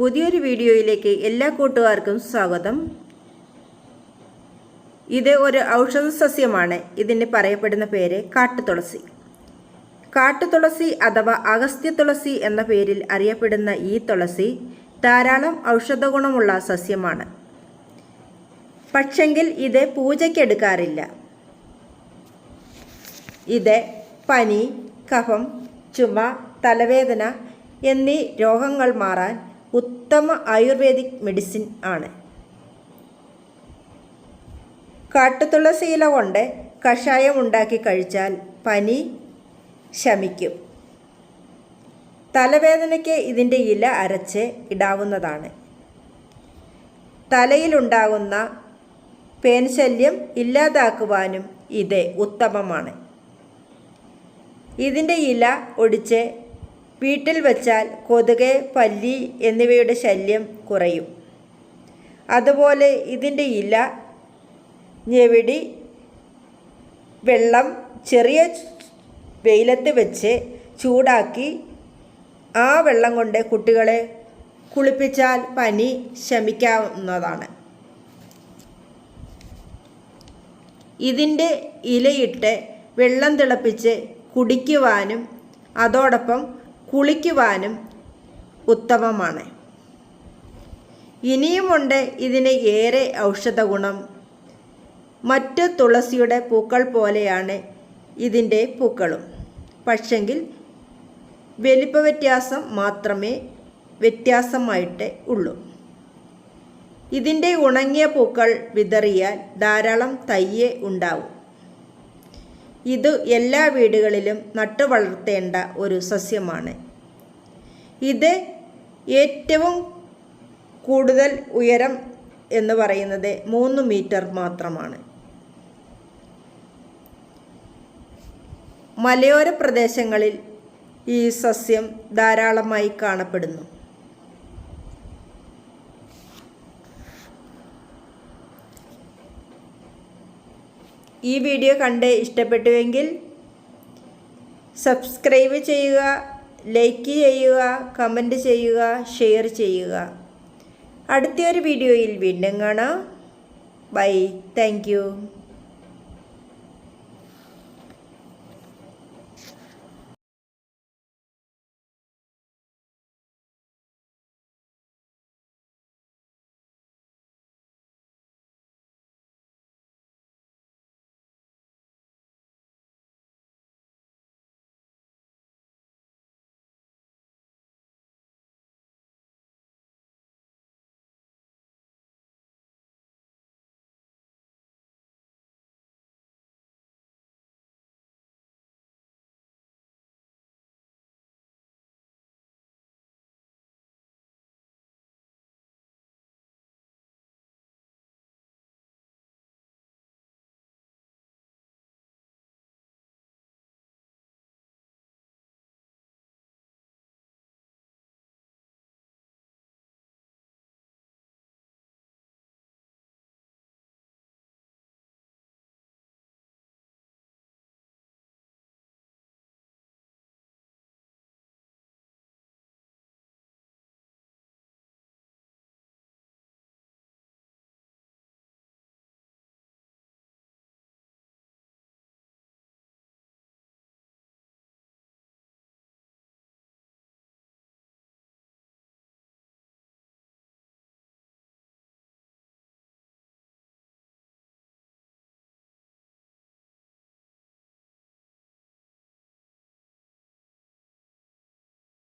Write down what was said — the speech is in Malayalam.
പുതിയൊരു വീഡിയോയിലേക്ക് എല്ലാ കൂട്ടുകാർക്കും സ്വാഗതം. ഇത് ഒരു ഔഷധ സസ്യമാണ്. ഇതിന് പറയപ്പെടുന്ന പേര് കാട്ടുതുളസി. കാട്ടുതുളസി അഥവാ അഗസ്ത്യ തുളസി എന്ന പേരിൽ അറിയപ്പെടുന്ന ഈ തുളസി ധാരാളം ഔഷധ ഗുണമുള്ള സസ്യമാണ്. പക്ഷെങ്കിൽ ഇത് പൂജയ്ക്കെടുക്കാറില്ല ഇത് പനി കഫം ചുമ തലവേദന എന്നീ രോഗങ്ങൾ മാറാൻ ഉത്തമ ആയുർവേദിക് മെഡിസിൻ ആണ്. കാട്ടുതുളസി ഇല കൊണ്ട് കഷായം ഉണ്ടാക്കി കഴിച്ചാൽ പനി ശമിക്കും. തലവേദനയ്ക്ക് ഇതിന്റെ ഇല അരച്ച് ഇടാവുന്നതാണ്. തലയിലുണ്ടാകുന്ന പേൻശല്യം ഇല്ലാതാക്കുവാനും ഇത് ഉത്തമമാണ്. ഇതിന്റെ ഇല ഒടിച്ച് വീട്ടിൽ വച്ചാൽ കൊതുക് പല്ലി എന്നിവയുടെ ശല്യം കുറയും. അതുപോലെ ഇതിന്റെ ഇല ഞെവിടി വെള്ളം ചെറിയ വെയിലത്ത് വെച്ച് ചൂടാക്കി ആ വെള്ളം കൊണ്ട് കുട്ടികളെ കുളിപ്പിച്ചാൽ പനി ശമിക്കാവുന്നതാണ്. ഇതിന്റെ ഇലയിട്ട് വെള്ളം തിളപ്പിച്ച് കുടിക്കുവാനും അതോടൊപ്പം കുളിക്കുവാനും ഉത്തമമാണ്. ഇനിയുമുണ്ട് ഇതിന് ഏറെ ഔഷധ ഗുണം മറ്റ് തുളസിയുടെ പൂക്കൾ പോലെയാണ് ഇതിന്റെ പൂക്കളും. പക്ഷെങ്കിൽ വലിപ്പ വ്യത്യാസം മാത്രമേ വ്യത്യാസമായിട്ട് ഉള്ളൂ. ഇതിന്റെ ഉണങ്ങിയ പൂക്കൾ വിതറിയാൽ ധാരാളം തയ്യെ ഉണ്ടാവും. ഇത് എല്ലാ വീടുകളിലും നട്ടു വളർത്തേണ്ട ഒരു സസ്യമാണ്. ഇത് ഏറ്റവും കൂടുതൽ ഉയരം എന്ന് പറയുന്നത് മൂന്ന് മീറ്റർ മാത്രമാണ്. മലയോര പ്രദേശങ്ങളിൽ ഈ സസ്യം ധാരാളമായി കാണപ്പെടുന്നു. ഈ വീഡിയോ കണ്ട് ഇഷ്ടപ്പെട്ടുവെങ്കിൽ സബ്സ്ക്രൈബ് ചെയ്യുക ലൈക്ക് ചെയ്യുക കമന്റ് ചെയ്യുക ഷെയർ ചെയ്യുക. അടുത്തൊരു വീഡിയോയിൽ വീണ്ടും കാണാം. ബൈ. താങ്ക്